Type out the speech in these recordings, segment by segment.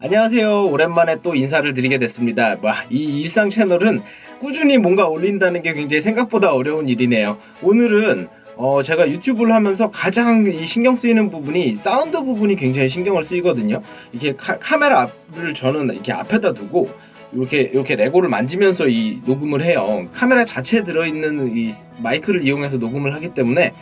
안녕하세요. 오랜만에 또 인사를 드리게 됐습니다. 와, 이 일상 채널은 꾸준히 뭔가 올린다는 게 굉장히 생각보다 어려운 일이네요. 오늘은 어, 제가 유튜브를 하면서 가장 이 신경 쓰이는 부분이 사운드 부분이 굉장히 신경을 쓰이거든요. 이게 카, 카메라 앞을 저는 이렇게 앞에다 두고 이렇게 이렇게 레고를 만지면서 이 녹음을 해요. 카메라 자체에 들어있는 이 마이크를 이용해서 녹음을 하기 때문에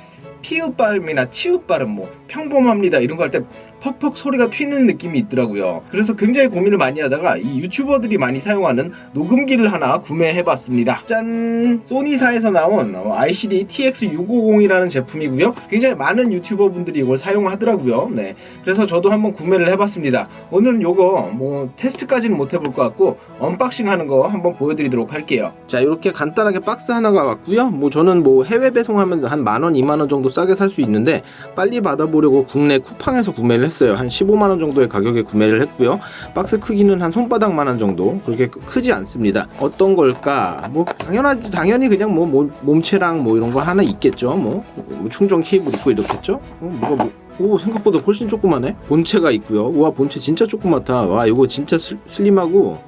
피읍 발음이나 치읍 발음 뭐 평범합니다 이런 거 할 때 퍽퍽 소리가 튀는 느낌이 있더라고요. 그래서 굉장히 고민을 많이 하다가 이 유튜버들이 많이 사용하는 녹음기를 하나 구매해봤습니다. 짠! 소니사에서 나온 어, ICD TX650이라는 제품이고요. 굉장히 많은 유튜버 분들이 이걸 사용하더라고요. 네. 그래서 저도 한번 구매를 해봤습니다. 오늘은 요거 뭐 테스트까지는 못 해볼 것 같고 언박싱 하는 거 한번 보여드리도록 할게요. 자 이렇게 간단하게 박스 하나가 왔고요. 뭐 저는 뭐 해외 배송하면 한 만원, 2만원 정도 싸게 살 수 있는데 빨리 받아보려고 국내 쿠팡에서 구매를 했어요. 한 15만 원 정도의 가격에 구매를 했고요. 박스 크기는 한 손바닥만 한 정도 그렇게 크- 크지 않습니다. 어떤 걸까? 뭐 당연하지 당연히 그냥 뭐 몸- 몸체랑 뭐 이런 거 하나 있겠죠. 뭐, 뭐 충전 케이블 있고 이렇겠죠. 어, 뭐가 뭐 오 생각보다 훨씬 조그마네 본체가 있고요 와 본체 진짜 조그맣다 와 이거 진짜 슬, 슬림하고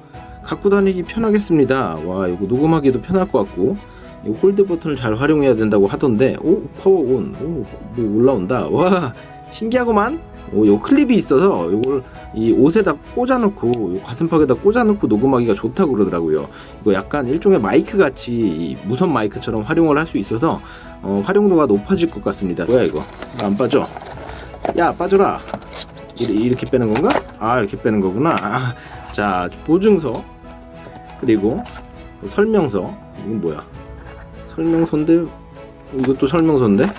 갖고 다니기 편하겠습니다 와 이거 녹음하기도 편할 것 같고 이 홀드 버튼을 잘 활용해야 된다고 하던데 오 파워 온오 뭐 올라온다 와 신기하구만 오 요 클립이 있어서 이걸 이 옷에다 꽂아놓고 요 가슴팍에다 꽂아놓고 녹음하기가 좋다고 그러더라고요. 이거 약간 일종의 마이크 같이 이 무선 마이크처럼 활용을 할 수 있어서 어, 활용도가 높아질 것 같습니다. 뭐야 이거? 안 빠져. 야 빠져라. 이렇게, 빼는 건가? 아 이렇게 빼는 거구나. 아, 자 보증서. 그리고 설명서. 이건 뭐야? 설명서인데? 이것도 설명서인데? 뭐,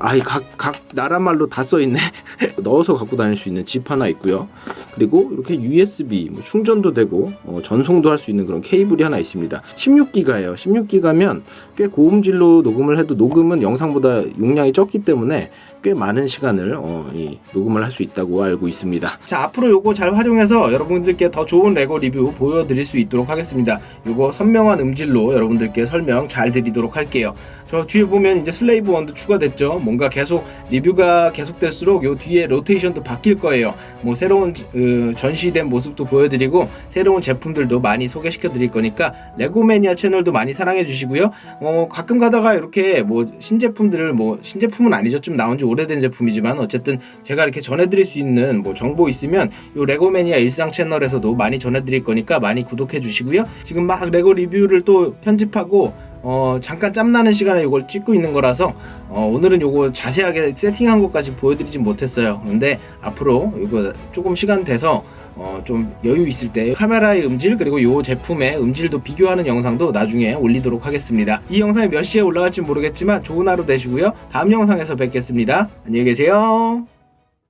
아이 각, 각 나라 말로 다 써있네 넣어서 갖고 다닐 수 있는 집 하나 있고요 그리고 이렇게 USB 뭐 충전도 되고 어, 전송도 할 수 있는 그런 케이블이 하나 있습니다 16기가예요 16기가면 꽤 고음질로 녹음을 해도 녹음은 영상보다 용량이 적기 때문에 꽤 많은 시간을 어, 이 녹음을 할 수 있다고 알고 있습니다. 자 앞으로 요거 잘 활용해서 여러분들께 더 좋은 레고 리뷰 보여드릴 수 있도록 하겠습니다. 요거 선명한 음질로 여러분들께 설명 잘 드리도록 할게요. 저 뒤에 보면 이제 슬레이브 원도 추가됐죠. 뭔가 계속 리뷰가 계속될수록 요 뒤에 로테이션도 바뀔 거예요. 뭐 새로운 어, 전시된 모습도 보여드리고 새로운 제품들도 많이 소개시켜 드릴 거니까 레고 매니아 채널도 많이 사랑해 주시고요. 어, 가끔 가다가 이렇게 뭐 신제품들을 뭐 신제품은 아니죠. 좀 나온 지 오래된 제품이지만 어쨌든 제가 이렇게 전해드릴 수 있는 뭐 정보 있으면 요 레고 매니아 일상 채널에서도 많이 전해드릴 거니까 많이 구독해 주시고요. 지금 막 레고 리뷰를 또 편집하고 어, 잠깐 짬나는 시간에 이걸 찍고 있는 거라서 어, 오늘은 요거 자세하게 세팅한 것까지 보여드리진 못했어요. 근데 앞으로 이거 조금 시간 돼서 어, 좀 여유 있을 때 카메라의 음질 그리고 요 제품의 음질도 비교하는 영상도 나중에 올리도록 하겠습니다. 이 영상이 몇 시에 올라갈지 모르겠지만 좋은 하루 되시고요. 다음 영상에서 뵙겠습니다. 안녕히 계세요.